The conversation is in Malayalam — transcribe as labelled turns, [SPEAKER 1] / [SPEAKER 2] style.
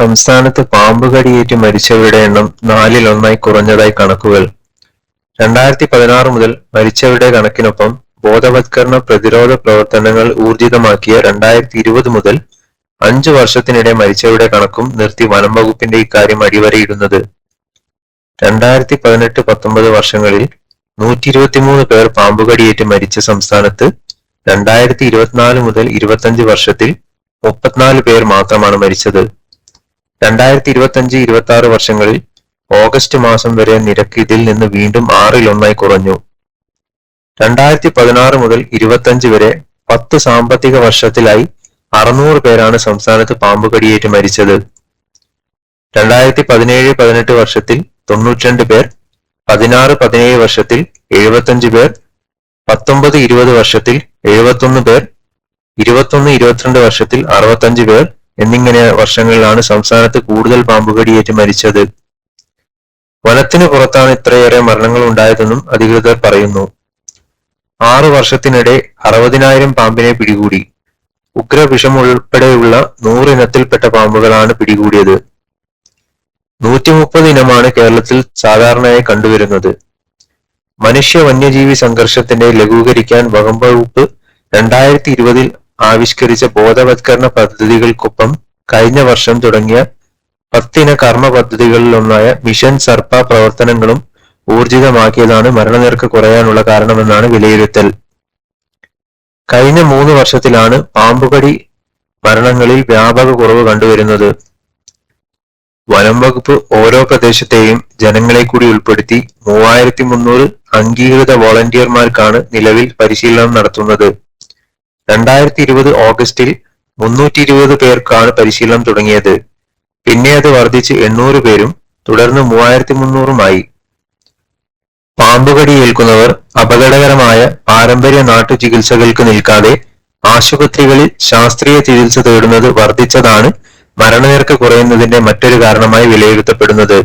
[SPEAKER 1] സംസ്ഥാനത്ത് പാമ്പ് കടിയേറ്റ് മരിച്ചവരുടെ എണ്ണം നാലിൽ ഒന്നായി കുറഞ്ഞതായി കണക്കുകൾ. രണ്ടായിരത്തി പതിനാറ് മുതൽ മരിച്ചവരുടെ കണക്കിനൊപ്പം ബോധവത്കരണ പ്രതിരോധ പ്രവർത്തനങ്ങൾ ഊർജിതമാക്കിയ രണ്ടായിരത്തി ഇരുപത് മുതൽ അഞ്ചു വർഷത്തിനിടെ മരിച്ചവരുടെ കണക്കും നിർത്തി വനം വകുപ്പിന്റെ ഇക്കാര്യം അടിവരയിടുന്നത്. രണ്ടായിരത്തി പതിനെട്ട് പത്തൊമ്പത് വർഷങ്ങളിൽ നൂറ്റി ഇരുപത്തിമൂന്ന് പേർ പാമ്പുകടിയേറ്റ് മരിച്ച സംസ്ഥാനത്ത് രണ്ടായിരത്തി ഇരുപത്തിനാല് മുതൽ ഇരുപത്തഞ്ച് വർഷത്തിൽ മുപ്പത്തിനാല് പേർ മാത്രമാണ് മരിച്ചത്. രണ്ടായിരത്തി ഇരുപത്തഞ്ച് ഇരുപത്തി ആറ് വർഷങ്ങളിൽ ഓഗസ്റ്റ് മാസം വരെ നിരക്ക് ഇതിൽ നിന്ന് വീണ്ടും ആറിലൊന്നായി കുറഞ്ഞു. രണ്ടായിരത്തി പതിനാറ് മുതൽ ഇരുപത്തഞ്ച് വരെ പത്ത് സാമ്പത്തിക വർഷത്തിലായി അറുന്നൂറ് പേരാണ് സംസ്ഥാനത്ത് പാമ്പ് കടിയേറ്റ് മരിച്ചത്. രണ്ടായിരത്തി പതിനേഴ് പതിനെട്ട് വർഷത്തിൽ തൊണ്ണൂറ്റിരണ്ട് പേർ പതിനാറ് പതിനേഴ് വർഷത്തിൽ എഴുപത്തഞ്ച് പേർ പത്തൊമ്പത് ഇരുപത് വർഷത്തിൽ എഴുപത്തൊന്ന് പേർ ഇരുപത്തൊന്ന് ഇരുപത്തിരണ്ട് വർഷത്തിൽ അറുപത്തഞ്ച് പേർ എന്നിങ്ങനെ വർഷങ്ങളിലാണ് സംസ്ഥാനത്ത് കൂടുതൽ പാമ്പുകടിയേറ്റ് മരിച്ചത്. വനത്തിന് പുറത്താണ് ഇത്രയേറെ മരണങ്ങൾ ഉണ്ടായതെന്നും അധികൃതർ പറയുന്നു. ആറു വർഷത്തിനിടെ അറുപതിനായിരം പാമ്പിനെ പിടികൂടി. ഉഗ്രവിഷം ഉൾപ്പെടെയുള്ള നൂറിനത്തിൽപ്പെട്ട പാമ്പുകളാണ് പിടികൂടിയത്. നൂറ്റി മുപ്പത് ഇനമാണ് കേരളത്തിൽ സാധാരണയായി കണ്ടുവരുന്നത്. മനുഷ്യ വന്യജീവി സംഘർഷത്തിന്റെ ലഘൂകരിക്കാൻ വകുപ്പ് രണ്ടായിരത്തി ഇരുപതിൽ ആവിഷ്കരിച്ച ബോധവത്കരണ പദ്ധതികൾക്കൊപ്പം കഴിഞ്ഞ വർഷം തുടങ്ങിയ പത്തിന കർമ്മ പദ്ധതികളിലൊന്നായ മിഷൻ സർപ്പ പ്രവർത്തനങ്ങളും ഊർജിതമാക്കിയതാണ് മരണനിരക്ക് കുറയാനുള്ള കാരണമെന്നാണ് വിലയിരുത്തൽ. കഴിഞ്ഞ മൂന്ന് വർഷത്തിലാണ് പാമ്പുകടി മരണങ്ങളിൽ വ്യാപക കുറവ് കണ്ടുവരുന്നത്. വനം വകുപ്പ് ഓരോ പ്രദേശത്തെയും ജനങ്ങളെ കൂടി ഉൾപ്പെടുത്തി മൂവായിരത്തി മുന്നൂറ് അംഗീകൃത വോളണ്ടിയർമാർക്കാണ് നിലവിൽ പരിശീലനം നടത്തുന്നത്. രണ്ടായിരത്തി ഇരുപത് ഓഗസ്റ്റിൽ മുന്നൂറ്റി ഇരുപത് പേർക്കാണ് പരിശീലനം തുടങ്ങിയത്. പിന്നെ അത് വർദ്ധിച്ച് എണ്ണൂറ് പേരും തുടർന്ന് മൂവായിരത്തി മുന്നൂറുമായി പാമ്പുകടി ഏൽക്കുന്നവർ അപകടകരമായ പാരമ്പര്യ നാട്ടു ചികിത്സകൾക്ക് നിൽക്കാതെ ആശുപത്രികളിൽ ശാസ്ത്രീയ ചികിത്സ തേടുന്നത് വർദ്ധിച്ചതാണ് മരണനിരക്ക് കുറയുന്നതിന്റെ മറ്റൊരു കാരണമായി വിലയിരുത്തപ്പെടുന്നത്.